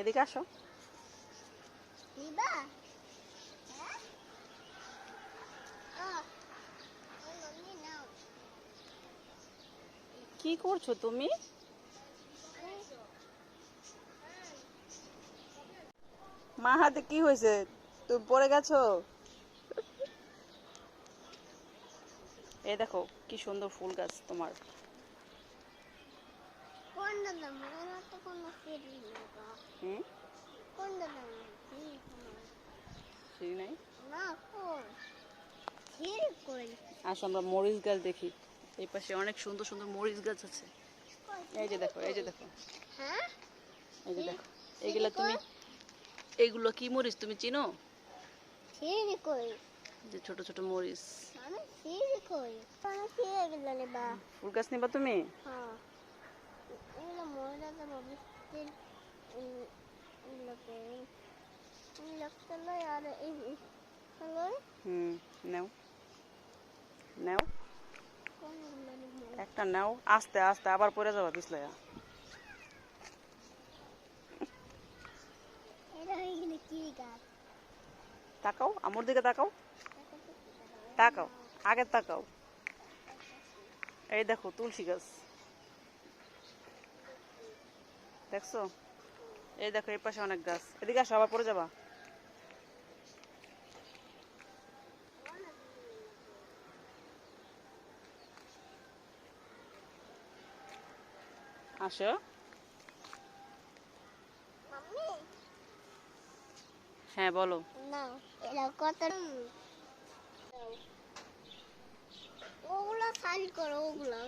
এদিকে আসো। হ্যাঁ? কি করছ তুমি? মা হাতে কি হয়েছে? তুমি পড়ে গেছো? এই দেখো কি সুন্দর ফুল গাছ তোমার। সিঁড়ি নাই আসো আমরা মরিচ গাছ দেখি। এই পাশে অনেক সুন্দর সুন্দর মরিচ গাছ আছে। এই যে দেখো এই যে দেখো। হ্যাঁ? এই যে দেখো। এইগুলা তুমি এইগুলো কি মরিচ তুমি চিনো? যে ছোট ছোট মরিচ। রে বা ফুল গাছ নিবা তুমি? হ্যাঁ। হুম নাও নাও একটা নাও। আস্তে আস্তে আবার পড়ে যাবা গাছ? তাকাও আমার দিকে তাকাও। তাকাও আগে তাকাও। এই দেখো তুলসী গাছ। দেখছ? এই দেখো এই পাশে অনেক গাছ। এদিকে আসো আবার পড়ে যাবা। আসো। হ্যাঁ বলো। না এটা কত ওগুলো খালি করো ওগুলো।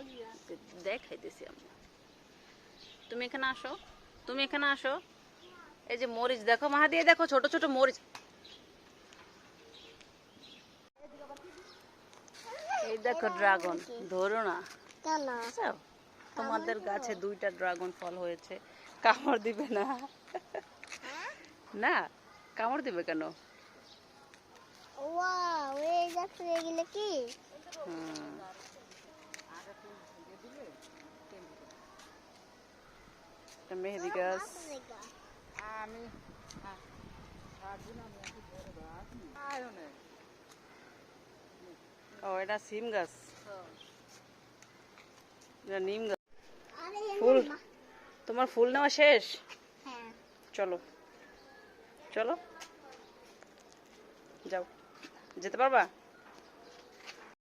দেখাইতেছি আমরা। তুমি এখানে আসো। তুমি এখানে আসো। এই যে মরিচ দেখো মাহা দিয়ে দেখো ছোট ছোট মরিচ। এই দেখো ড্রাগন ধরো না। তোমাদের গাছে দুইটা ড্রাগন ফল হয়েছে। কামড় দিবে না। না কামড় দিবে কেন? ওয়াও এই গাছ এগুলো কি? হুম। এটা মেহেদি গাছ। আমি ও, এটা সিম গাছ। এটা নিম গাছ। ফুল। তোমার ফুল নেওয়া শেষ? চলো। চলো। যাও। যেতে পারবা?